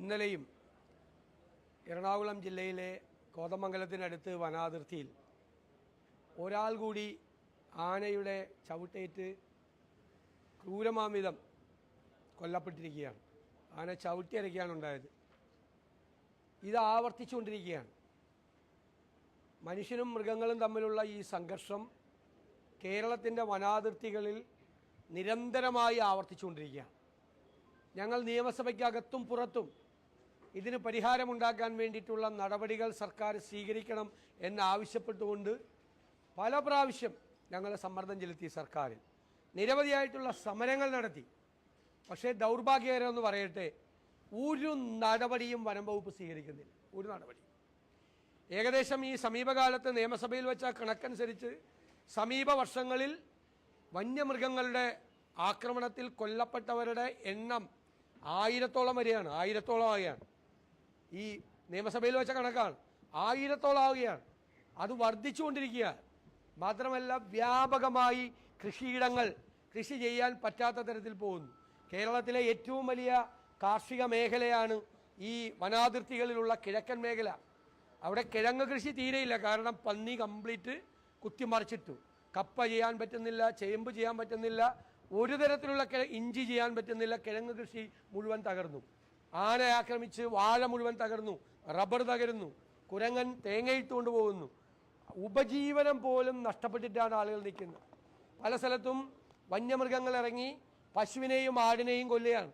ഇന്നലെയും എറണാകുളം ജില്ലയിലെ കോതമംഗലത്തിനടുത്ത് വനാതിർത്തിയിൽ ഒരാൾ കൂടി ആനയുടെ ചവിട്ടേറ്റ് ക്രൂരമാമിതം കൊല്ലപ്പെട്ടിരിക്കുകയാണ്. ആന ചവിട്ടിയരയ്ക്കാണ് ഉണ്ടായത്. ഇത് ആവർത്തിച്ചുകൊണ്ടിരിക്കുകയാണ്. മനുഷ്യനും മൃഗങ്ങളും തമ്മിലുള്ള ഈ സംഘർഷം കേരളത്തിന്റെ വനാതിർത്തികളിൽ നിരന്തരമായി ആവർത്തിച്ചുകൊണ്ടിരിക്കുകയാണ്. ഞങ്ങൾ നിയമസഭയ്ക്കകത്തും പുറത്തും ഇതിന് പരിഹാരമുണ്ടാക്കാൻ വേണ്ടിയിട്ടുള്ള നടപടികൾ സർക്കാർ സ്വീകരിക്കണം എന്നാവശ്യപ്പെട്ടുകൊണ്ട് പല പ്രാവശ്യം ഞങ്ങൾ സമ്മർദ്ദം ചെലുത്തി സർക്കാരിൽ. നിരവധിയായിട്ടുള്ള സമരങ്ങൾ നടത്തി. പക്ഷേ ദൗർഭാഗ്യകരമെന്ന് പറയട്ടെ ഒരു നടപടിയും വനം വകുപ്പ് സ്വീകരിക്കുന്നില്ല. ഒരു നടപടി. ഏകദേശം ഈ സമീപകാലത്ത് നിയമസഭയിൽ വെച്ച കണക്കനുസരിച്ച് സമീപ വർഷങ്ങളിൽ വന്യമൃഗങ്ങളുടെ ആക്രമണത്തിൽ കൊല്ലപ്പെട്ടവരുടെ എണ്ണം ആയിരത്തോളം വരെയാണ് ആയിരത്തോളം ആവുകയാണ്. ഈ നിയമസഭയിൽ വെച്ച കണക്കാണ്. ആയിരത്തോളം ആവുകയാണ്. അത് വർദ്ധിച്ചുകൊണ്ടിരിക്കുക മാത്രമല്ല വ്യാപകമായി കൃഷിയിടങ്ങൾ കൃഷി ചെയ്യാൻ പറ്റാത്ത തരത്തിൽ പോകുന്നു. കേരളത്തിലെ ഏറ്റവും വലിയ കാർഷിക മേഖലയാണ് ഈ വനാതിർത്തികളിലുള്ള കിഴക്കൻ മേഖല. അവിടെ കിഴങ്ങ് കൃഷി തീരെയില്ല. കാരണം പന്നി കംപ്ലീറ്റ് കുത്തിമറിച്ചിട്ടു. കപ്പ ചെയ്യാൻ പറ്റുന്നില്ല ചേമ്പ് ചെയ്യാൻ പറ്റുന്നില്ല ഒരു തരത്തിലുള്ള ഇഞ്ചി ചെയ്യാൻ പറ്റുന്നില്ല. കിഴങ്ങ് കൃഷി മുഴുവൻ തകർന്നു. ആന ആക്രമിച്ച് വാഴ മുഴുവൻ തകർന്നു. റബ്ബർ തകരുന്നു. കുരങ്ങൻ തേങ്ങയിട്ടുകൊണ്ട് പോകുന്നു. ഉപജീവനം പോലും നഷ്ടപ്പെട്ടിട്ടാണ് ആളുകൾ നിൽക്കുന്നത്. പല സ്ഥലത്തും വന്യമൃഗങ്ങൾ ഇറങ്ങി പശുവിനെയും ആടിനെയും കൊല്ലുകയാണ്.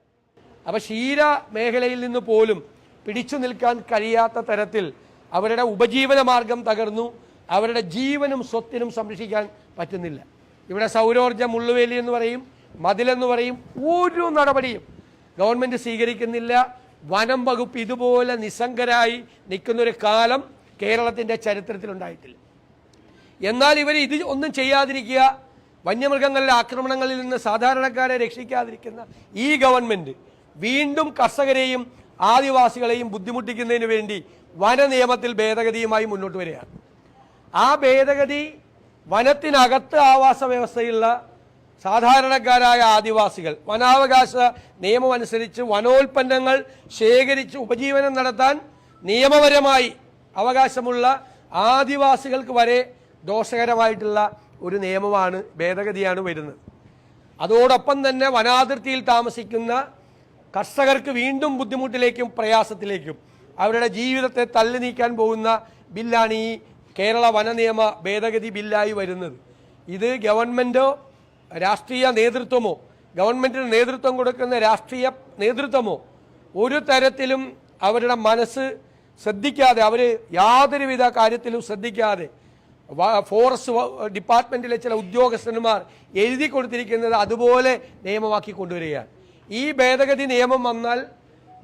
അപ്പോൾ ക്ഷീര മേഖലയിൽ നിന്ന് പോലും പിടിച്ചു നിൽക്കാൻ കഴിയാത്ത തരത്തിൽ അവരുടെ ഉപജീവന മാർഗം തകർന്നു. അവരുടെ ജീവനും സ്വത്തിനും സംരക്ഷിക്കാൻ പറ്റുന്നില്ല. ഇവിടെ സൗരോർജ മുള്ളുവേലി എന്ന് പറയും മതിലെന്ന് പറയും ഒരു നടപടിയും ഗവൺമെന്റ് സ്വീകരിക്കുന്നില്ല. വനം വകുപ്പ് ഇതുപോലെ നിസ്സംഗരായി നിൽക്കുന്നൊരു കാലം കേരളത്തിന്റെ ചരിത്രത്തിലുണ്ടായിട്ടില്ല എന്നാൽ ഇവർ ഇത് ഒന്നും ചെയ്യാതിരിക്കുക വന്യമൃഗങ്ങളിലെ ആക്രമണങ്ങളിൽ നിന്ന് സാധാരണക്കാരെ രക്ഷിക്കാതിരിക്കുന്ന ഈ ഗവൺമെന്റ് വീണ്ടും കർഷകരെയും ആദിവാസികളെയും ബുദ്ധിമുട്ടിക്കുന്നതിന് വേണ്ടി വന നിയമത്തിൽ ഭേദഗതിയുമായി മുന്നോട്ട് വരികയാണ്. ആ ഭേദഗതി വനത്തിനകത്ത് ആവാസ വ്യവസ്ഥയുള്ള സാധാരണക്കാരായ ആദിവാസികൾ. വനാവകാശ നിയമം അനുസരിച്ച് വനോൽപ്പന്നങ്ങൾ ശേഖരിച്ച് ഉപജീവനം നടത്താൻ നിയമപരമായി അവകാശമുള്ള ആദിവാസികൾക്ക് വരെ ദോഷകരമായിട്ടുള്ള ഒരു നിയമമാണ് ഭേദഗതിയാണ് വരുന്നത്. അതോടൊപ്പം തന്നെ വനാതിർത്തിയിൽ താമസിക്കുന്ന കർഷകർക്ക് വീണ്ടും ബുദ്ധിമുട്ടിലേക്കും പ്രയാസത്തിലേക്കും അവരുടെ ജീവിതത്തെ തള്ളി നീക്കാൻ പോകുന്ന ബില്ലാണ് ഈ കേരള വന നിയമ ഭേദഗതി ബില്ലായി വരുന്നത്. ഇത് ഗവൺമെന്റോ രാഷ്ട്രീയ നേതൃത്വമോ ഗവൺമെന്റിന് നേതൃത്വം കൊടുക്കുന്ന രാഷ്ട്രീയ നേതൃത്വമോ ഒരു തരത്തിലും അവരുടെ മനസ്സ് ശ്രദ്ധിക്കാതെ അവർ യാതൊരുവിധ കാര്യത്തിലും ശ്രദ്ധിക്കാതെ ഫോറസ്റ്റ് ഡിപ്പാർട്ട്മെന്റിലെ ചില ഉദ്യോഗസ്ഥന്മാർ എഴുതി കൊടുത്തിരിക്കുന്നത് അതുപോലെ നിയമമാക്കി കൊണ്ടുവരികയാണ്. ഈ ഭേദഗതി നിയമം വന്നാൽ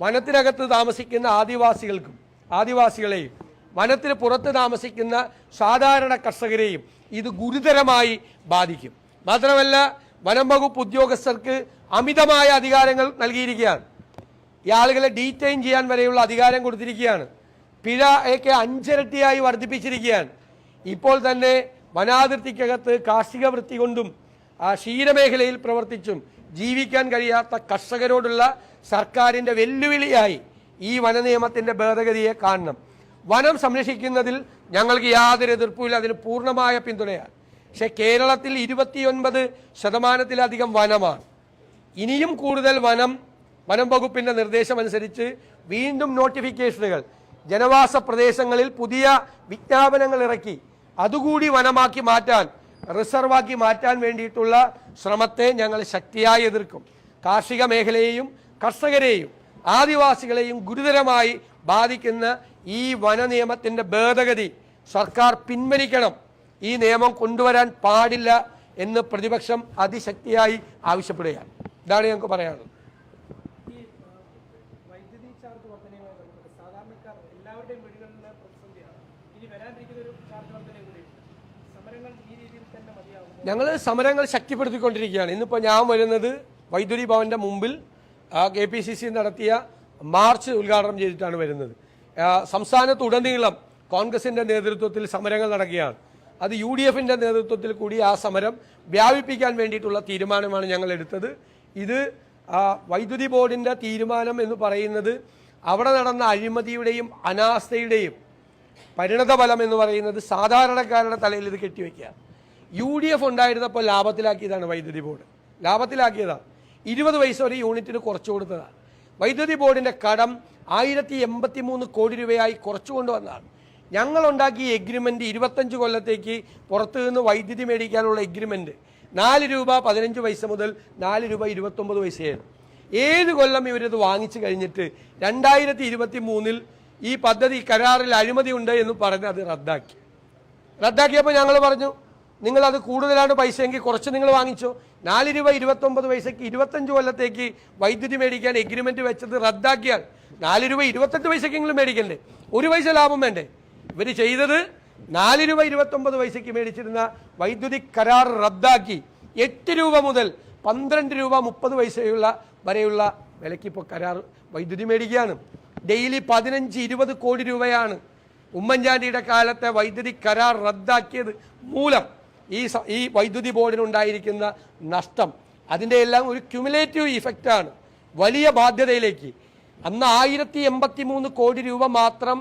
വനത്തിനകത്ത് താമസിക്കുന്ന ആദിവാസികൾക്കും ആദിവാസികളെയും വനത്തിന് പുറത്ത് താമസിക്കുന്ന സാധാരണ കർഷകരെയും ഇത് ഗുരുതരമായി ബാധിക്കും. മാത്രമല്ല വനം വകുപ്പ് ഉദ്യോഗസ്ഥർക്ക് അമിതമായ അധികാരങ്ങൾ നൽകിയിരിക്കുകയാണ്. ഈ ആളുകളെ ഡീറ്റെയിൻ ചെയ്യാൻ വരെയുള്ള അധികാരം കൊടുത്തിരിക്കുകയാണ്. പിഴ ഒക്കെ അഞ്ചിരട്ടിയായി വർദ്ധിപ്പിച്ചിരിക്കുകയാണ്. ഇപ്പോൾ തന്നെ വനാതിർത്തിക്കകത്ത് കാർഷിക വൃത്തി കൊണ്ടും ക്ഷീരമേഖലയിൽ പ്രവർത്തിച്ചും ജീവിക്കാൻ കഴിയാത്ത കർഷകരോടുള്ള സർക്കാരിന്റെ വെല്ലുവിളിയായി ഈ വനനിയമത്തിന്റെ ഭേദഗതിയെ കാണണം. വനം സംരക്ഷിക്കുന്നതിൽ ഞങ്ങൾക്ക് യാതൊരു എതിർപ്പുമില്ല. അതിന് പൂർണമായ പിന്തുണയാണ്. പക്ഷേ കേരളത്തിൽ ഇരുപത്തിയൊൻപത് ശതമാനത്തിലധികം വനമാണ്. ഇനിയും കൂടുതൽ വനം വനം വകുപ്പിന്റെ നിർദ്ദേശമനുസരിച്ച് വീണ്ടും നോട്ടിഫിക്കേഷനുകൾ. ജനവാസ പ്രദേശങ്ങളിൽ പുതിയ വിജ്ഞാപനങ്ങൾ ഇറക്കി. അതുകൂടി വനമാക്കി മാറ്റാൻ റിസർവാക്കി മാറ്റാൻ വേണ്ടിയിട്ടുള്ള ശ്രമത്തെ ഞങ്ങൾ ശക്തിയായി എതിർക്കും. കാർഷിക മേഖലയെയും കർഷകരെയും ആദിവാസികളെയും ഗുരുതരമായി ബാധിക്കുന്ന ഈ വന നിയമത്തിന്റെ ഭേദഗതി സർക്കാർ പിൻവലിക്കണം. ഈ നിയമം കൊണ്ടുവരാൻ പാടില്ല എന്ന് പ്രതിപക്ഷം അതിശക്തിയായി ആവശ്യപ്പെടുകയാണ്. ഇതാണ് ഞങ്ങൾക്ക് പറയാനുള്ളത്. ഞങ്ങൾ സമരങ്ങൾ ശക്തിപ്പെടുത്തിക്കൊണ്ടിരിക്കുകയാണ്. ഇന്നിപ്പോൾ ഞാൻ വരുന്നത് വൈദ്യുതി ഭവന്റെ മുമ്പിൽ കെ പി സി സി നടത്തിയ മാർച്ച് ഉദ്ഘാടനം ചെയ്തിട്ടാണ് വരുന്നത്. സംസ്ഥാനത്തുടനീളം കോൺഗ്രസിന്റെ നേതൃത്വത്തിൽ സമരങ്ങൾ നടക്കുകയാണ്. അത് യു ഡി എഫിന്റെ നേതൃത്വത്തിൽ കൂടി ആ സമരം വ്യാപിപ്പിക്കാൻ വേണ്ടിയിട്ടുള്ള തീരുമാനമാണ് ഞങ്ങൾ എടുത്തത്. ഇത് വൈദ്യുതി ബോർഡിന്റെ തീരുമാനം എന്ന് പറയുന്നത് അവിടെ നടന്ന അഴിമതിയുടെയും അനാസ്ഥയുടെയും പരിണതഫലം എന്ന് പറയുന്നത് സാധാരണക്കാരുടെ തലയിൽ ഇത് കെട്ടിവെക്കുക. യു ഡി എഫ് ഉണ്ടായിരുന്നപ്പോൾ ലാഭത്തിലാക്കിയതാണ് വൈദ്യുതി ബോർഡ്. ലാഭത്തിലാക്കിയതാണ്. ഇരുപത് പൈസ ഒരു യൂണിറ്റിന് കുറച്ചു കൊടുത്തതാണ്. വൈദ്യുതി ബോർഡിന്റെ കടം ആയിരത്തി എൺപത്തി മൂന്ന് കോടി രൂപയായി കുറച്ചു കൊണ്ടുവന്നതാണ് ഞങ്ങളുണ്ടാക്കിയ എഗ്രിമെന്റ് ഇരുപത്തഞ്ച് കൊല്ലത്തേക്ക് പുറത്തു നിന്ന് വൈദ്യുതി മേടിക്കാനുള്ള എഗ്രിമെന്റ് നാല് രൂപ പതിനഞ്ച് പൈസ മുതൽ നാല് രൂപ ഇരുപത്തൊമ്പത് പൈസയായിരുന്നു. ഏത് കൊല്ലം ഇവരിത് വാങ്ങിച്ചു കഴിഞ്ഞിട്ട് രണ്ടായിരത്തി ഇരുപത്തി മൂന്നിൽ ഈ പദ്ധതി കരാറിൽ അഴിമതിയുണ്ട് എന്ന് പറഞ്ഞ് അത് റദ്ദാക്കി. റദ്ദാക്കിയപ്പോൾ ഞങ്ങൾ പറഞ്ഞു നിങ്ങൾ അത് കൂടുതലാണ് പൈസയെങ്കിൽ കുറച്ച് നിങ്ങൾ വാങ്ങിച്ചോ. നാല് രൂപ ഇരുപത്തൊമ്പത് പൈസയ്ക്ക് ഇരുപത്തഞ്ച് കൊല്ലത്തേക്ക് വൈദ്യുതി മേടിക്കാൻ എഗ്രിമെന്റ് വെച്ചത് റദ്ദാക്കിയാൽ നാല് രൂപ ഇരുപത്തെട്ട് പൈസക്കെങ്കിലും മേടിക്കണ്ടേ? ഒരു പൈസ ലാഭം വേണ്ടേ? ഇവർ ചെയ്തത് നാല് രൂപ ഇരുപത്തൊമ്പത് പൈസയ്ക്ക് മേടിച്ചിരുന്ന വൈദ്യുതി കരാർ റദ്ദാക്കി. എട്ട് രൂപ മുതൽ പന്ത്രണ്ട് രൂപ മുപ്പത് പൈസയുള്ള വരെയുള്ള വിലയ്ക്ക് ഇപ്പോൾ കരാർ വൈദ്യുതി മേടിക്കുകയാണ്. ഡെയിലി പതിനഞ്ച് ഇരുപത് കോടി രൂപയാണ് ഉമ്മൻചാണ്ടിയുടെ കാലത്തെ വൈദ്യുതി കരാർ റദ്ദാക്കിയത് മൂലം. ഈ ഈ വൈദ്യുതി ബോർഡിനുണ്ടായിരിക്കുന്ന നഷ്ടം അതിന്റെ എല്ലാം ഒരു ക്യുമുലേറ്റീവ് ഇഫക്റ്റാണ് വലിയ ബാധ്യതയിലേക്ക്. അന്ന് ആയിരത്തി എൺപത്തി മൂന്ന് കോടി രൂപ മാത്രം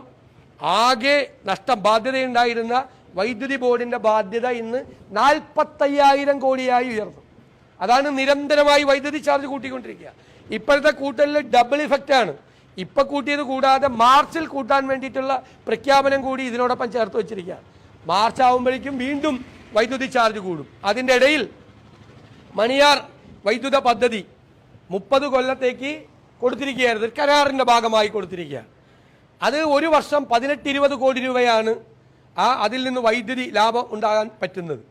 ആകെ നഷ്ടം ബാധ്യതയുണ്ടായിരുന്ന വൈദ്യുതി ബോർഡിന്റെ ബാധ്യത ഇന്ന് നാൽപ്പത്തയ്യായിരം കോടിയായി ഉയർന്നു. അതാണ് നിരന്തരമായി വൈദ്യുതി ചാർജ് കൂട്ടിക്കൊണ്ടിരിക്കുക. ഇപ്പോഴത്തെ കൂട്ടലിൽ ഡബിൾ ഇഫക്റ്റ് ആണ്. ഇപ്പൊ കൂട്ടിയത് കൂടാതെ മാർച്ചിൽ കൂട്ടാൻ വേണ്ടിയിട്ടുള്ള പ്രഖ്യാപനം കൂടി ഇതിനോടൊപ്പം ചേർത്ത് വെച്ചിരിക്കുക മാർച്ച് ആകുമ്പോഴേക്കും വീണ്ടും വൈദ്യുതി ചാർജ് കൂടും. അതിന്റെ ഇടയിൽ മണിയാർ വൈദ്യുത പദ്ധതി മുപ്പത് കൊല്ലത്തേക്ക് കൊടുത്തിരിക്കുകയായിരുന്നു. ഒരു കരാറിന്റെ ഭാഗമായി കൊടുത്തിരിക്കുക അത് ഒരു വർഷം പതിനെട്ട് ഇരുപത് കോടി രൂപയാണ് ആ അതിൽ നിന്ന് വൈദ്യുതി ലാഭം ഉണ്ടാകാൻ പറ്റുന്നത്.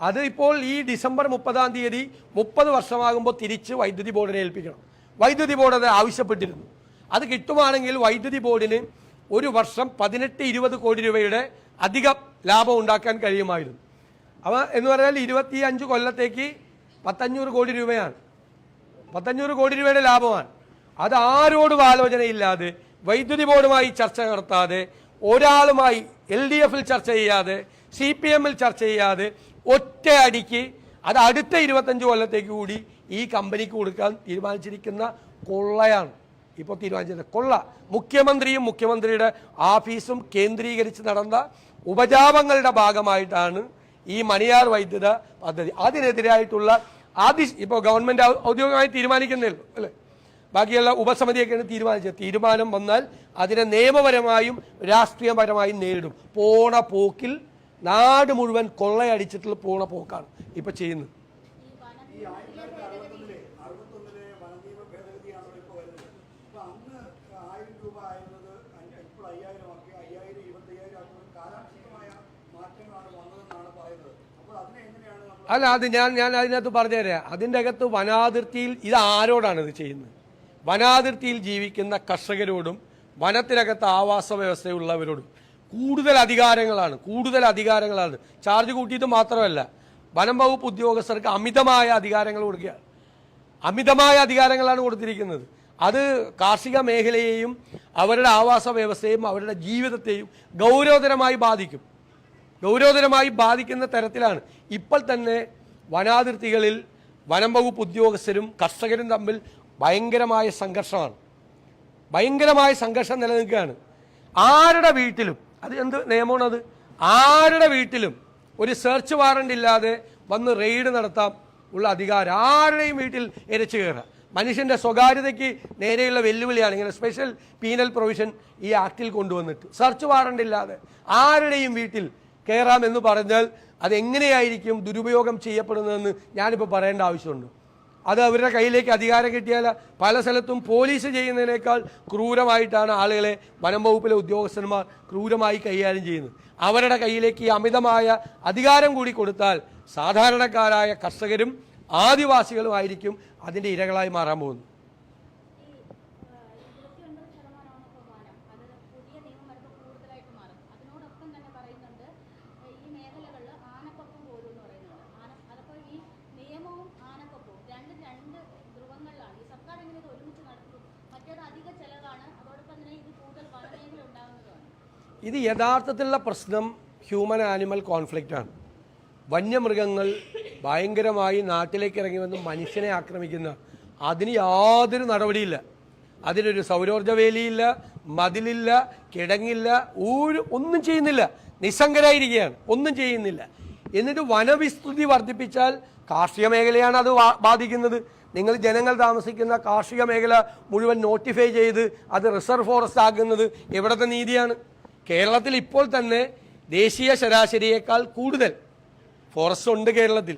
അത് ഇപ്പോൾ ഈ ഡിസംബർ മുപ്പതാം തീയതി മുപ്പത് വർഷമാകുമ്പോൾ തിരിച്ച് വൈദ്യുതി ബോർഡിനെ ഏൽപ്പിക്കണം. വൈദ്യുതി ബോർഡ് അത് ആവശ്യപ്പെട്ടിരുന്നു. അത് കിട്ടുവാണെങ്കിൽ വൈദ്യുതി ബോർഡിന് ഒരു വർഷം പതിനെട്ട് ഇരുപത് കോടി രൂപയുടെ അധികം ലാഭം ഉണ്ടാക്കാൻ കഴിയുമായിരുന്നു. അവ എന്ന് പറഞ്ഞാൽ ഇരുപത്തി അഞ്ച് കൊല്ലത്തേക്ക് പത്തഞ്ഞൂറ് കോടി രൂപയാണ്. പത്തഞ്ഞൂറ് കോടി രൂപയുടെ ലാഭമാണ്. അത് ആരോടും ആലോചനയില്ലാതെ വൈദ്യുതി ബോർഡുമായി ചർച്ച നടത്താതെ ഒരാളുമായി എൽ ഡി എഫിൽ ചർച്ച ചെയ്യാതെ സി പി എമ്മിൽ ചർച്ച ചെയ്യാതെ ഒറ്റ അടിക്ക് അത് അടുത്ത ഇരുപത്തഞ്ച് കൊല്ലത്തേക്ക് കൂടി ഈ കമ്പനിക്ക് കൊടുക്കാൻ തീരുമാനിച്ചിരിക്കുന്ന കൊള്ളയാണ്. ഇപ്പോൾ തീരുമാനിച്ചത് കൊള്ള. മുഖ്യമന്ത്രിയും മുഖ്യമന്ത്രിയുടെ ആഫീസും കേന്ദ്രീകരിച്ച് നടന്ന ഉപജാപങ്ങളുടെ ഭാഗമായിട്ടാണ് ഈ മണിയാർ വൈദ്യുത പദ്ധതി. അതിനെതിരായിട്ടുള്ള ആദ്യ ഇപ്പോൾ ഗവൺമെന്റ് ഔദ്യോഗികമായി തീരുമാനിക്കുന്നില്ല അല്ലേ? ബാക്കിയുള്ള ഉപസമിതിയൊക്കെയാണ് തീരുമാനിച്ചത്. തീരുമാനം വന്നാൽ അതിനെ നിയമപരമായും രാഷ്ട്രീയപരമായും നേരിടും. പോണ പോക്കിൽ നാട് മുഴുവൻ കൊള്ളയടിച്ചിട്ടുള്ള പോണ പോക്കാണ് ഇപ്പോൾ ചെയ്യുന്നത് ഈ ആയിരത്തി തൊള്ളായിരത്തി അറുപത്തൊന്നിലെ അറുപത്തൊന്നിലെ വനനിയമ ഭേദഗതിയാണല്ലോ ഇപ്പോൾ വരുന്നത് അപ്പൊ അന്ന് ആയിരം രൂപ ആയിരുന്നത് അഞ്ച് ഇപ്പോൾ അയ്യായിരം ആക്കി അയ്യായിരം ഇരുപത്തയ്യായിരം ആക്കുമ്പോൾ കാലാനുസൃതമായ മാറ്റങ്ങളാണ് വന്നതെന്നാണ് പറയുന്നത് അപ്പോൾ അതിനെ എങ്ങനെയാണ് നമ്മൾ അല്ല അത് ഞാൻ ഞാൻ അതിനകത്ത് പറഞ്ഞുതരാം. അതിന്റെ അകത്ത് വനാതിർത്തിയിൽ ഇത് ആരോടാണ് ഇത് ചെയ്യുന്നത്? വനാതിർത്തിയിൽ ജീവിക്കുന്ന കർഷകരോടും വനത്തിനകത്ത് ആവാസ വ്യവസ്ഥയുള്ളവരോടും കൂടുതൽ അധികാരങ്ങളാണ് കൂടുതൽ അധികാരങ്ങളാണ്. ചാർജ് കൂട്ടിയിട്ട് മാത്രമല്ല വനം വകുപ്പ് ഉദ്യോഗസ്ഥർക്ക് അമിതമായ അധികാരങ്ങൾ കൊടുക്കുക അമിതമായ അധികാരങ്ങളാണ് കൊടുത്തിരിക്കുന്നത്. അത് കാർഷിക മേഖലയെയും അവരുടെ ആവാസ വ്യവസ്ഥയും അവരുടെ ജീവിതത്തെയും ഗൗരവതരമായി ബാധിക്കും. ഗൗരവതരമായി ബാധിക്കുന്ന തരത്തിലാണ്. ഇപ്പോൾ തന്നെ വനാതിർത്തികളിൽ വനം വകുപ്പ് ഉദ്യോഗസ്ഥരും കർഷകരും തമ്മിൽ ഭയങ്കരമായ സംഘർഷമാണ്. ഭയങ്കരമായ സംഘർഷം നിലനിൽക്കുകയാണ്. ആരുടെ വീട്ടിലും അത് എന്ത് നിയമമാണത് ആരുടെ വീട്ടിലും ഒരു സെർച്ച് വാറണ്ട് ഇല്ലാതെ വന്ന് റെയ്ഡ് നടത്താം ഉള്ള അധികാരം ആരുടെയും വീട്ടിൽ ഇരച്ചു കയറാം. മനുഷ്യന്റെ സ്വകാര്യതയ്ക്ക് നേരെയുള്ള വെല്ലുവിളിയാണ് ഇങ്ങനെ സ്പെഷ്യൽ പീനൽ പ്രൊവിഷൻ ഈ ആക്ടിൽ കൊണ്ടുവന്നിട്ട്. സെർച്ച് വാറണ്ട് ഇല്ലാതെ ആരുടെയും വീട്ടിൽ കയറാമെന്ന് പറഞ്ഞാൽ അതെങ്ങനെയായിരിക്കും ദുരുപയോഗം ചെയ്യപ്പെടുന്നതെന്ന് ഞാനിപ്പോൾ പറയേണ്ട ആവശ്യമുണ്ട്. അത് അവരുടെ കയ്യിലേക്ക് അധികാരം കിട്ടിയാൽ പല സ്ഥലത്തും പോലീസ് ചെയ്യുന്നതിനേക്കാൾ ക്രൂരമായിട്ടാണ് ആളുകളെ വനം വകുപ്പിലെ ഉദ്യോഗസ്ഥന്മാർ ക്രൂരമായി കൈകാര്യം ചെയ്യുന്നത്. അവരുടെ കയ്യിലേക്ക് ഈ അമിതമായ അധികാരം കൂടി കൊടുത്താൽ സാധാരണക്കാരായ കർഷകരും ആദിവാസികളുമായിരിക്കും അതിന്റെ ഇരകളായി മാറാൻ പോകുന്നത് ഇരുപത്തിയൊൻപത് ശതമാനമാണ് ഇപ്പോൾ വനം അത് പുതിയ നിയമം വരുമ്പോൾ കൂടുതലായിട്ട് മാറും അതിനോടൊപ്പം തന്നെ പറയുന്നുണ്ട് ഏഹ് ഈ മേഖലകളിൽ ആനക്കൊപ്പം പോലും എന്ന് പറയുന്നുണ്ട് ആന അതപ്പോൾ ഈ നിയമവും ആനക്കൊപ്പവും രണ്ടും രണ്ട് ധ്രുവങ്ങളിലാണ് ഈ സർക്കാർ എങ്ങനെ ഇത് ഒരുമിച്ച് നടത്തും മറ്റേത് അധിക ചെലവാണ് അതോടൊപ്പം തന്നെ ഇത് കൂടുതൽ വനമേഖല ഉണ്ടാകുന്നതാണ് ഇത് യഥാർത്ഥത്തിലുള്ള പ്രശ്നം ഹ്യൂമൻ ആനിമൽ കോൺഫ്ലിക്റ്റ് ആണ്. വന്യമൃഗങ്ങൾ ഭയങ്കരമായി നാട്ടിലേക്ക് ഇറങ്ങി വന്ന് മനുഷ്യനെ ആക്രമിക്കുന്ന അതിന് യാതൊരു നടപടിയില്ല. അതിനൊരു സൗരോർജ വേലിയില്ല മതിലില്ല കിടങ്ങില്ല ഒരു ഒന്നും ചെയ്യുന്നില്ല. നിസ്സംഗരായിരിക്കുകയാണ്. ഒന്നും ചെയ്യുന്നില്ല. എന്നിട്ട് വനവിസ്തൃതി വർദ്ധിപ്പിച്ചാൽ കാർഷിക മേഖലയാണ് അത് ബാധിക്കുന്നത്. നിങ്ങൾ ജനങ്ങൾ താമസിക്കുന്ന കാർഷിക മേഖല മുഴുവൻ നോട്ടിഫൈ ചെയ്ത് അത് റിസർവ് ഫോറസ്റ്റ് ആക്കുന്നത് എവിടത്തെ നീതിയാണ്? കേരളത്തിൽ ഇപ്പോൾ തന്നെ ദേശീയ ശരാശരിയേക്കാൾ കൂടുതൽ ഫോറസ്റ്റ് ഉണ്ട് കേരളത്തിൽ.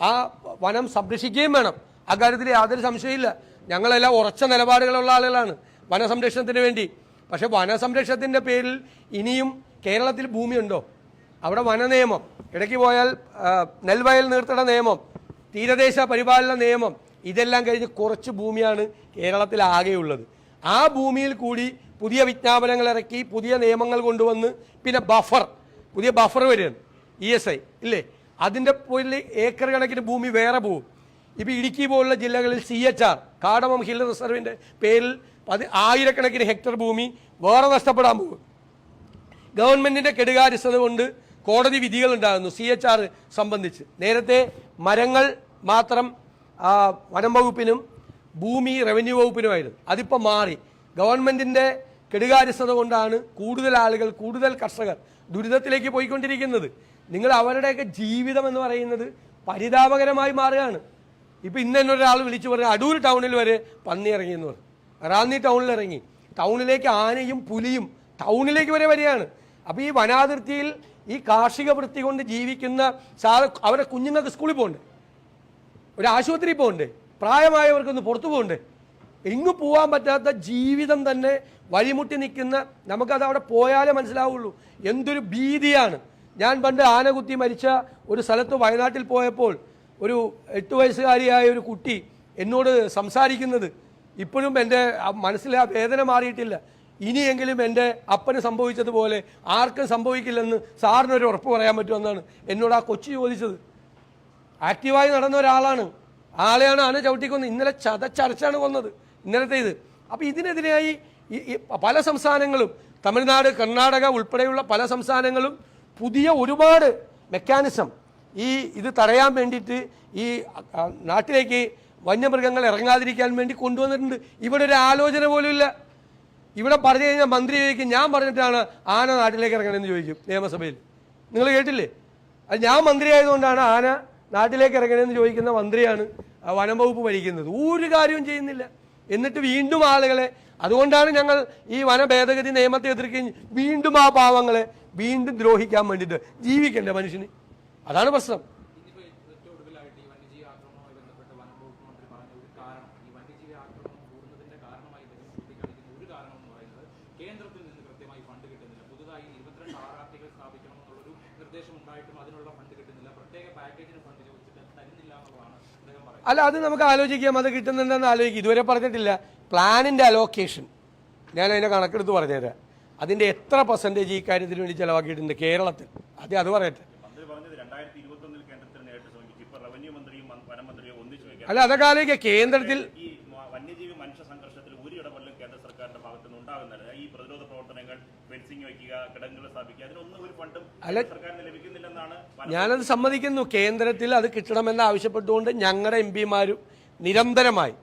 ആ വനം സംരക്ഷിക്കുകയും വേണം. അക്കാര്യത്തിൽ യാതൊരു സംശയമില്ല ഞങ്ങളെല്ലാം ഉറച്ച നിലപാടുകളുള്ള ആളുകളാണ് വനസംരക്ഷണത്തിന് വേണ്ടി. പക്ഷെ വനസംരക്ഷണത്തിന്റെ പേരിൽ ഇനിയും കേരളത്തിൽ ഭൂമിയുണ്ടോ? അവിടെ വന നിയമം. ഇടയ്ക്ക് പോയാൽ നെൽവയൽ നീർത്തട നിയമം തീരദേശ പരിപാലന നിയമം ഇതെല്ലാം കഴിഞ്ഞ് കുറച്ച് ഭൂമിയാണ് കേരളത്തിൽ ആകെയുള്ളത്. ആ ഭൂമിയിൽ കൂടി പുതിയ വിജ്ഞാപനങ്ങൾ ഇറക്കി പുതിയ നിയമങ്ങൾ കൊണ്ടുവന്ന് പിന്നെ ബഫർ പുതിയ ബഫർ വരികയാണ്. ഇ എസ് ഐ ഇല്ലേ? അതിന്റെ പോലെ ഏക്കർ കണക്കിന് ഭൂമി വേറെ പോകും. ഇപ്പോൾ ഇടുക്കി പോലുള്ള ജില്ലകളിൽ C H R cardamom hill റിസർവിന്റെ പേരിൽ പതി ആയിരക്കണക്കിന് ഹെക്ടർ ഭൂമി വേറെ നഷ്ടപ്പെടാൻ പോകും. ഗവൺമെന്റിന്റെ കെടുകാര്യസ്ഥത കൊണ്ട് കോടതി വിധികൾ ഉണ്ടാകുന്നു സി എച്ച് ആർ സംബന്ധിച്ച്. നേരത്തെ മരങ്ങൾ മാത്രം വനം വകുപ്പിനും ഭൂമി റവന്യൂ വകുപ്പിനുമായിരുന്നു. അതിപ്പോൾ മാറി. ഗവൺമെന്റിന്റെ കെടുകാര്യസ്ഥത കൊണ്ടാണ് കൂടുതൽ ആളുകൾ കൂടുതൽ കർഷകർ ദുരിതത്തിലേക്ക് പോയിക്കൊണ്ടിരിക്കുന്നത്. നിങ്ങൾ അവരുടെയൊക്കെ ജീവിതം എന്ന് പറയുന്നത് പരിതാപകരമായി മാറുകയാണ്. ഇപ്പം ഇന്ന് തന്നെ ഒരാൾ വിളിച്ചു പറഞ്ഞു അടൂർ ടൗണിൽ വരെ പന്നി ഇറങ്ങി എന്ന് പറഞ്ഞു. റാന്നി ടൗണിൽ ഇറങ്ങി. ടൗണിലേക്ക് ആനയും പുലിയും ടൗണിലേക്ക് വരെ വരികയാണ്. അപ്പോൾ ഈ വനാതിർത്തിയിൽ ഈ കാർഷിക വൃത്തി കൊണ്ട് ജീവിക്കുന്ന സാധ അവരുടെ കുഞ്ഞുങ്ങൾക്ക് സ്കൂളിൽ പോകണ്ടേ? ഒരു ആശുപത്രിയിൽ പോകണ്ടേ? പ്രായമായവർക്കൊന്ന് പുറത്തു പോകണ്ടേ? എങ്ങും പോകാൻ പറ്റാത്ത ജീവിതം തന്നെ വഴിമുട്ടി നിൽക്കുന്ന നമുക്കത് അവിടെ പോയാലേ മനസ്സിലാവുള്ളൂ. എന്തൊരു ഭീതിയാണ്. ഞാൻ പണ്ട് ആനകുത്തി മരിച്ച ഒരു സ്ഥലത്ത് വയനാട്ടിൽ പോയപ്പോൾ ഒരു എട്ട് വയസ്സുകാരിയായ ഒരു കുട്ടി എന്നോട് സംസാരിക്കുന്നത്. ഇപ്പോഴും എന്റെ മനസ്സിൽ ആ വേദന മാറിയിട്ടില്ല. ഇനിയെങ്കിലും എന്റെ അപ്പന് സംഭവിച്ചതുപോലെ ആർക്കും സംഭവിക്കില്ലെന്ന് സാറിനൊരു ഉറപ്പ് പറയാൻ പറ്റുമെന്നാണ് എന്നോട് ആ കൊച്ചു ചോദിച്ചത്. ആക്റ്റീവായി നടന്ന ഒരാളാണ്. ആളെയാണ് ആന ചവിട്ടിക്കൊന്നത്. ഇന്നലെ ചതച്ചരച്ചാണ് കൊന്നത്. ഇന്നലത്തെ ഇത്. അപ്പോൾ ഇതിനെതിരായി ഈ പല സംസ്ഥാനങ്ങളും തമിഴ്നാട് കർണാടക ഉൾപ്പെടെയുള്ള പല സംസ്ഥാനങ്ങളും പുതിയ ഒരുപാട് മെക്കാനിസം ഈ ഇത് തടയാൻ വേണ്ടിയിട്ട് ഈ നാട്ടിലേക്ക് വന്യമൃഗങ്ങൾ ഇറങ്ങാതിരിക്കാൻ വേണ്ടി കൊണ്ടുവന്നിട്ടുണ്ട്. ഇവിടെ ഒരു ആലോചന പോലും ഇല്ല ഇവിടെ പറഞ്ഞു കഴിഞ്ഞാൽ മന്ത്രി ചോദിക്കും ഞാൻ പറഞ്ഞിട്ടാണ് ആന നാട്ടിലേക്ക് ഇറങ്ങണമെന്ന് ചോദിക്കും നിയമസഭയിൽ. നിങ്ങൾ കേട്ടില്ലേ? അത് ഞാൻ മന്ത്രി ആയതുകൊണ്ടാണ് ആന നാട്ടിലേക്ക് ഇറങ്ങണമെന്ന് ചോദിക്കുന്ന മന്ത്രിയാണ് വനം വകുപ്പ് ഭരിക്കുന്നത്. ഒരു കാര്യവും ചെയ്യുന്നില്ല. എന്നിട്ട് വീണ്ടും ആളുകളെ അതുകൊണ്ടാണ് ഞങ്ങൾ ഈ വന ഭേദഗതി നിയമത്തെ എതിർക്കുകയും വീണ്ടും ആ പാവങ്ങളെ വീണ്ടും ദ്രോഹിക്കാൻ വേണ്ടിയിട്ട് ജീവിക്കണ്ടേ മനുഷ്യന്. അതാണ് പ്രശ്നം. കേന്ദ്രത്തിൽ നിന്ന് ഫണ്ട് കിട്ടുന്നില്ല പുതുതായി നിർദ്ദേശം ഉണ്ടായിട്ടും അതിനുള്ള ഫണ്ട് കിട്ടുന്നില്ല പാക്കേജിന് ഫണ്ട് ചോദിച്ചിട്ട് അല്ല അത് നമുക്ക് ആലോചിക്കാം. അത് കിട്ടുന്നുണ്ടെന്ന് ആലോചിക്കും. ഇതുവരെ പറഞ്ഞിട്ടില്ല. പ്ലാനിന്റെ അലോക്കേഷൻ ഞാൻ അതിന്റെ കണക്കെടുത്ത് പറഞ്ഞുതരാം. അതിന്റെ എത്ര പെർസെന്റേജ് ഈ കാര്യത്തിന് വേണ്ടി ചിലവാക്കിയിട്ടുണ്ട് കേരളത്തിൽ? ആദ്യം അത് പറയട്ടെ. അല്ല അതൊക്കെ ആലോചിക്കുക കേന്ദ്രത്തിൽ വന്യജീവി മനുഷ്യ സംഘർഷത്തിൽ ഒരു ഇടപെടലും കേന്ദ്ര സർക്കാരിന്റെ ഉണ്ടാകുന്നില്ല. ഈ പ്രതിരോധ പ്രവർത്തനങ്ങൾ ഫെൻസിംഗ് വയ്ക്കുക കിടങ്ങുകൾ സ്ഥാപിക്കുക അതിനൊന്നും ഒരു ഫണ്ടും സർക്കാരിന് ലഭിക്കുന്നില്ലെന്നാണ് ഞാനത് സമ്മതിക്കുന്നു. കേന്ദ്രത്തിൽ അത് കിട്ടണമെന്ന് ആവശ്യപ്പെട്ടുകൊണ്ട് ഞങ്ങളുടെ എം പിമാരും നിരന്തരമായി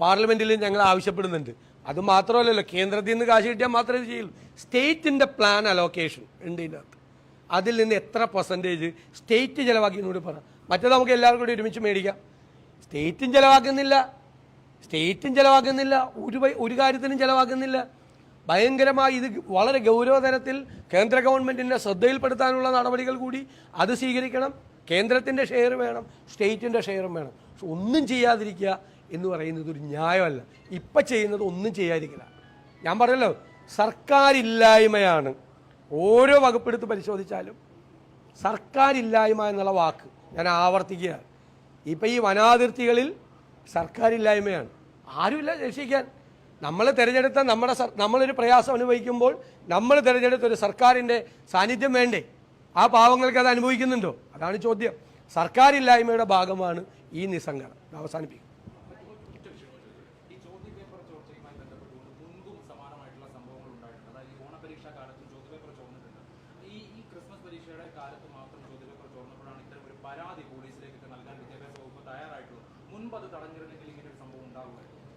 പാർലമെന്റിൽ ഞങ്ങൾ ആവശ്യപ്പെടുന്നുണ്ട്. അത് മാത്രമല്ലല്ലോ കേന്ദ്രത്തിൽ നിന്ന് കാശ് കിട്ടിയാൽ മാത്രമേ ചെയ്യുള്ളൂ. സ്റ്റേറ്റിന്റെ പ്ലാൻ അലോക്കേഷൻ ഉണ്ട് ഇതിനകത്ത്. അതിൽ നിന്ന് എത്ര പെർസെന്റേജ് സ്റ്റേറ്റ് ചിലവാക്കി കൂടി പറ. മറ്റേ നമുക്ക് എല്ലാവർക്കും കൂടി ഒരുമിച്ച് മേടിക്കാം. സ്റ്റേറ്റും ചിലവാക്കുന്നില്ല. സ്റ്റേറ്റും ചിലവാക്കുന്നില്ല. ഒരു ഒരു കാര്യത്തിനും ചിലവാക്കുന്നില്ല. ഭയങ്കരമായി ഇത് വളരെ ഗൗരവതരത്തിൽ കേന്ദ്ര ഗവൺമെന്റിന്റെ ശ്രദ്ധയിൽപ്പെടുത്താനുള്ള നടപടികൾ കൂടി അത് സ്വീകരിക്കണം. കേന്ദ്രത്തിന്റെ ഷെയർ വേണം സ്റ്റേറ്റിന്റെ ഷെയറും വേണം. ഒന്നും ചെയ്യാതിരിക്കുക എന്ന് പറയുന്നത് ഒരു ന്യായമല്ല. ഇപ്പം ചെയ്യുന്നത് ഒന്നും ചെയ്യാതിരിക്കില്ല. ഞാൻ പറഞ്ഞല്ലോ സർക്കാരില്ലായ്മയാണ്. ഓരോ വകുപ്പെടുത്ത് പരിശോധിച്ചാലും സർക്കാരില്ലായ്മ എന്നുള്ള വാക്ക് ഞാൻ ആവർത്തിക്കുക ഇപ്പം ഈ വനാതിർത്തികളിൽ സർക്കാരില്ലായ്മയാണ്. ആരുമില്ല രക്ഷിക്കാൻ നമ്മൾ തിരഞ്ഞെടുത്ത നമ്മുടെ നമ്മളൊരു പ്രയാസം അനുഭവിക്കുമ്പോൾ നമ്മൾ തിരഞ്ഞെടുത്ത ഒരു സർക്കാരിന്റെ സാന്നിധ്യം വേണ്ടേ? ആ പാവങ്ങൾക്ക് അത് അനുഭവിക്കുന്നുണ്ടോ? അതാണ് ചോദ്യം. സർക്കാരില്ലായ്മയുടെ ഭാഗമാണ് ഈ നിസ്സംഗം അവസാനിപ്പിക്കും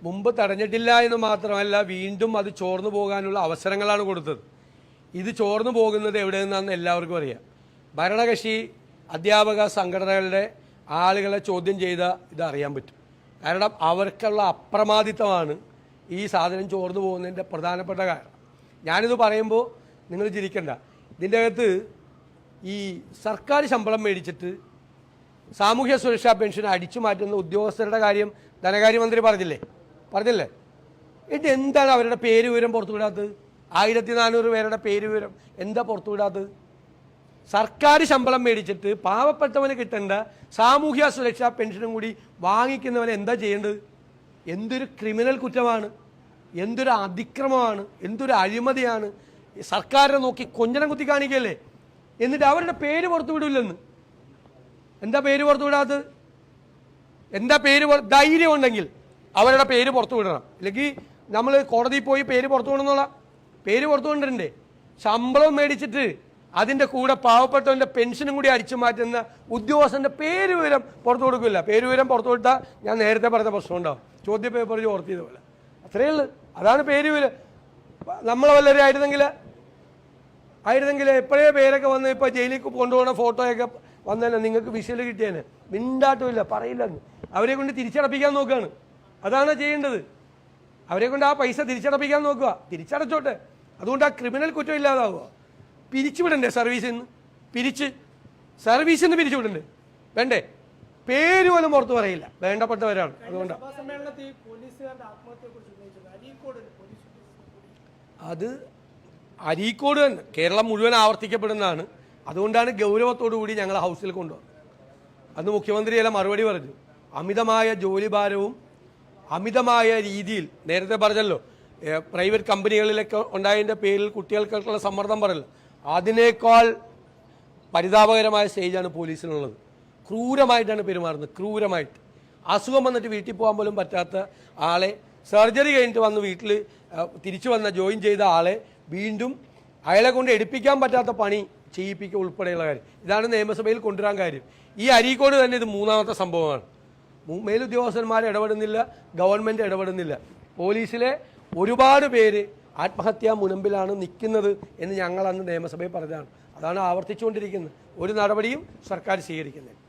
മുമ്പ് തടഞ്ഞിട്ടില്ല എന്ന് മാത്രമല്ല വീണ്ടും അത് ചോർന്നു പോകാനുള്ള അവസരങ്ങളാണ് കൊടുത്തത്. ഇത് ചോർന്നു പോകുന്നത് എവിടെ നിന്നാണെന്ന് എല്ലാവർക്കും അറിയാം. ഭരണകക്ഷി അധ്യാപക സംഘടനകളുടെ ആളുകളെ ചോദ്യം ചെയ്ത ഇത് അറിയാൻ പറ്റും. കാരണം അവർക്കുള്ള അപ്രമാദിത്വമാണ് ഈ സാധനം ചോർന്നു പോകുന്നതിന്റെ പ്രധാനപ്പെട്ട കാരണം. ഞാനിത് പറയുമ്പോൾ നിങ്ങൾ ചിരിക്കണ്ട. ഇതിന്റെ അകത്ത് ഈ സർക്കാർ ശമ്പളം മേടിച്ചിട്ട് സാമൂഹ്യ സുരക്ഷാ പെൻഷൻ അടിച്ചു മാറ്റുന്ന ഉദ്യോഗസ്ഥരുടെ കാര്യം ധനകാര്യമന്ത്രി പറഞ്ഞില്ലേ? പറഞ്ഞില്ലേ? എന്നിട്ട് എന്താണ് അവരുടെ പേര് വിവരം പുറത്തുവിടാത്തത് ആയിരത്തി നാനൂറ് പേരുടെ പേര് വിവരം എന്താ പുറത്തുവിടാത്തത് സർക്കാർ ശമ്പളം മേടിച്ചിട്ട് പാവപ്പെട്ടവന് കിട്ടേണ്ട സാമൂഹ്യ സുരക്ഷാ പെൻഷനും കൂടി വാങ്ങിക്കുന്നവൻ എന്താ ചെയ്യേണ്ടത്? എന്തൊരു ക്രിമിനൽ കുറ്റമാണ്. എന്തൊരു അതിക്രമമാണ്. എന്തൊരു അഴിമതിയാണ്. സർക്കാരിനെ നോക്കി കൊഞ്ഞനം കുത്തി കാണിക്കല്ലേ? എന്നിട്ട് അവരുടെ പേര് പുറത്തു വിടില്ലെന്ന്. എന്താ പേര് പുറത്തു വിടാത്തത്? എന്താ പേര് ധൈര്യം ഉണ്ടെങ്കിൽ. അവരുടെ പേര് പുറത്തു വിടണം. ഇല്ലെങ്കിൽ നമ്മൾ കോടതിയിൽ പോയി പേര് പുറത്തു വിടണമെന്നുള്ള പേര് പുറത്തു കൊണ്ടിട്ടുണ്ട് ശമ്പളം മേടിച്ചിട്ട് അതിന്റെ കൂടെ പാവപ്പെട്ടവന്റെ പെൻഷനും കൂടി അടിച്ചു മാറ്റുന്ന ഉദ്യോഗസ്ഥന്റെ പേര് വിവരം പുറത്തു കൊടുക്കില്ല. പേര് വിവരം പുറത്തു കൊടുത്താൽ ഞാൻ നേരത്തെ പറഞ്ഞ പ്രശ്നം ഉണ്ടാവും ചോദ്യ പേപ്പർ ചോർത്തി പോലെ. അത്രയേ ഉള്ളൂ. അതാണ് പേര് വിവരം. നമ്മളെ വല്ലവരും ആയിരുന്നെങ്കിൽ ആയിരുന്നെങ്കിൽ എപ്പോഴേ പേരൊക്കെ വന്ന് ഇപ്പോൾ ജയിലിൽ കൊണ്ടുപോകുന്ന ഫോട്ടോയൊക്കെ വന്നല്ലോ നിങ്ങൾക്ക് വിഷയിൽ കിട്ടിയേനെ. മിണ്ടാട്ടുമില്ല. പറയില്ലെന്ന്. അവരെ കൊണ്ട് തിരിച്ചടപ്പിക്കാൻ നോക്കുകയാണ് അതാണ് ചെയ്യേണ്ടത്. അവരെ കൊണ്ട് ആ പൈസ തിരിച്ചടപ്പിക്കാൻ നോക്കുക. തിരിച്ചടച്ചോട്ടെ. അതുകൊണ്ട് ആ ക്രിമിനൽ കുറ്റം ഇല്ലാതാവുക. പിരിച്ചുവിടണ്ടേ സർവീസിൽ നിന്ന്? പിരിച്ച്. സർവീസിൽ നിന്ന് പിരിച്ചുവിടണ്ടേ വേണ്ടേ? പേര് പോലും പുറത്ത് പറയില്ല. വേണ്ടപ്പെട്ടവരാണ്. അതുകൊണ്ടാണ് അത് അരീക്കോട് തന്നെ. കേരളം മുഴുവൻ ആവർത്തിക്കപ്പെടുന്നതാണ്. അതുകൊണ്ടാണ് ഗൗരവത്തോടു കൂടി ഞങ്ങൾ ഹൗസിൽ കൊണ്ടുവന്നത്. അന്ന് മുഖ്യമന്ത്രിയെല്ലാം മറുപടി പറഞ്ഞു. അമിതമായ ജോലിഭാരവും അമിതമായ രീതിയിൽ നേരത്തെ പറഞ്ഞല്ലോ പ്രൈവറ്റ് കമ്പനികളിലൊക്കെ ഉണ്ടായതിന്റെ പേരിൽ കുട്ടികൾക്കുള്ള സമ്മർദ്ദം പറയല്ലോ അതിനേക്കാൾ പരിതാപകരമായ സ്റ്റേജാണ് പോലീസിനുള്ളത്. ക്രൂരമായിട്ടാണ് പെരുമാറുന്നത് ക്രൂരമായിട്ട്. അസുഖം വന്നിട്ട് വീട്ടിൽ പോകാൻ പോലും പറ്റാത്ത ആളെ സർജറി കഴിഞ്ഞിട്ട് വന്ന് വീട്ടിൽ തിരിച്ചു വന്ന ജോയിൻ ചെയ്ത ആളെ വീണ്ടും അയാളെ കൊണ്ട് എടുപ്പിക്കാൻ പറ്റാത്ത പണി ചെയ്യിപ്പിക്കുക ഉൾപ്പെടെയുള്ള കാര്യം. ഇതാണ് നിയമസഭയിൽ കൊണ്ടുവരാൻ കാര്യം. ഈ അരീക്കോട് തന്നെ ഇത് മൂന്നാമത്തെ സംഭവമാണ്. മേലുദ്യോഗസ്ഥന്മാർ ഇടപെടുന്നില്ല ഗവൺമെന്റ് ഇടപെടുന്നില്ല. പോലീസിലെ ഒരുപാട് പേര് ആത്മഹത്യാ മുനമ്പിലാണ് നിൽക്കുന്നത് എന്ന് ഞങ്ങൾ അന്ന് നിയമസഭയിൽ പറഞ്ഞതാണ്. അതാണ് ആവർത്തിച്ചുകൊണ്ടിരിക്കുന്നത്. ഒരു നടപടിയും സർക്കാർ സ്വീകരിക്കുന്നില്ല.